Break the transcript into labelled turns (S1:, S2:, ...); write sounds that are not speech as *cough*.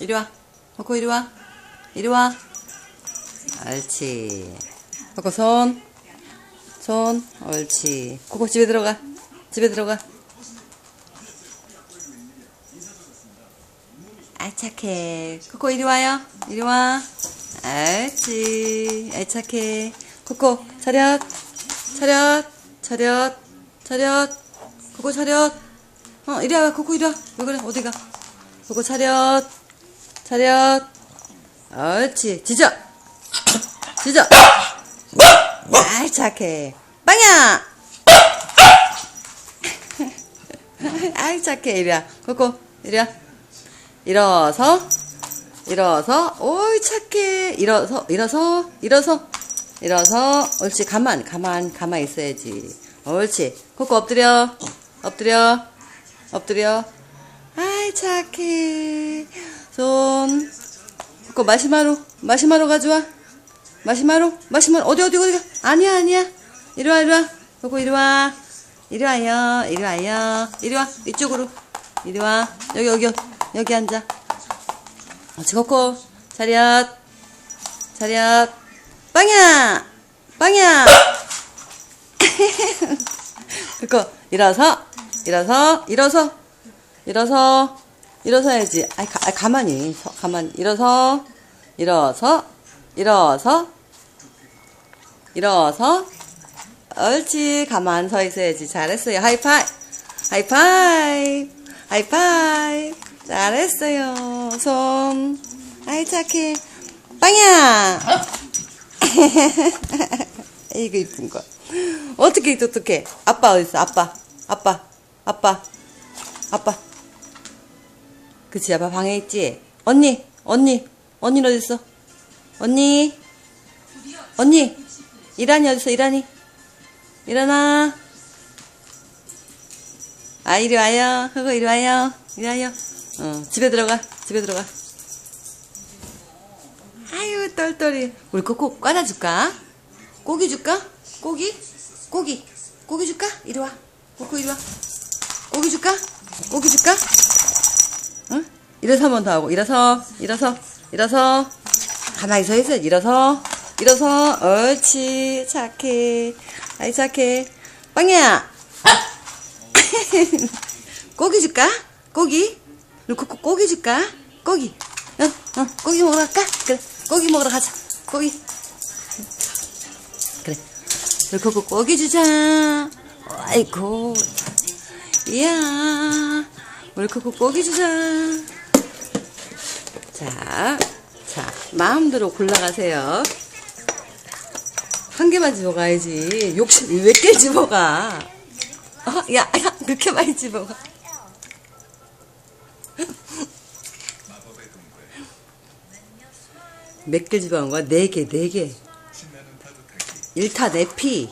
S1: 이리 와. 코코 이리 와. 이리 와. 옳지. 코코 손. 손. 옳지. 코코 집에 들어가. 집에 들어가. 아 착해. 코코 이리 와요. 이리 와. 옳지. 아 착해. 코코 차렷. 차렷. 차렷. 차렷. 코코 차렷. 어 이리 와. 코코 이리 와. 왜 그래? 어디 가? 코코 차렷. 차렷. 옳지. 지져. 지져. 아이 착해. 빵야. 아이 착해. 이리 와. 코코 이리 와. 일어서. 일어서. 오이 착해. 일어서. 일어서. 일어서. 일어서. 옳지. 가만. 가만. 가만 있어야지. 옳지. 코코 엎드려. 엎드려. 엎드려. 아이 착해. 손. 코코 마시마로. 마시마로 가져와. 마시마로. 마시마로. 어디 어디 어디 가. 아니야 아니야. 이리 와 이리 와. 코코 이리 와. 이리 와요. 이리 와요. 이리 와. 이쪽으로. 이리 와. 여기 여기 여기 앉아. 옳지 코코. 차렷. 차렷. 빵야. 빵야. *laughs* 코코 일어서. 일어서. 일어서. 일어서. 일어서야지. 아이, 가, 아, 가만히. 서, 가만히. 일어서. 일어서. 일어서. 일어서. 옳지. 가만 서 있어야지. 잘했어요. 하이파이. 하이파이. 하이파이. 잘했어요. 손. 아이, 착해. 빵야! *laughs* 이거 이쁜 거. 어떻게 똑똑해? 아빠 어딨어? 아빠. 아빠. 아빠. 아빠. 그치, 아빠 방에 있지? 언니, 언니, 언니 어딨어? 언니, 언니, 이란이 어딨어, 이란이? 일어나. 아, 이리 와요. 그거 이리 와요. 이리 와요. 어, 집에 들어가, 집에 들어가. 아유, 똘똘이. 우리 코코 과자 줄까? 고기 줄까? 고기? 고기. 고기 줄까? 이리 와. 코코 이리 와. 고기 줄까? 고기 줄까? 응? 일어서 한 번 더 하고 일어서 일어서 일어서. 가만히 서 있어 일어서 일어서. 옳지. 착해. 아이 착해. 빵이야. *laughs* 고기 줄까? 고기? 우리 코코 고기 줄까? 고기. 응? 응 고기 먹으러 갈까? 그래. 고기 먹으러 가자. 고기. 그래. 우리 코코 고기 주자. 아이고. 이야. 우리 코코 고기 주자 자, 자, 마음대로 골라가세요. 한 개만 집어가야지. 욕심 몇 개 집어가? 어, 야, 야, 그렇게 많이 집어가. 몇 개 집어간 거야? 네 개, 네 개. 일타 네 피.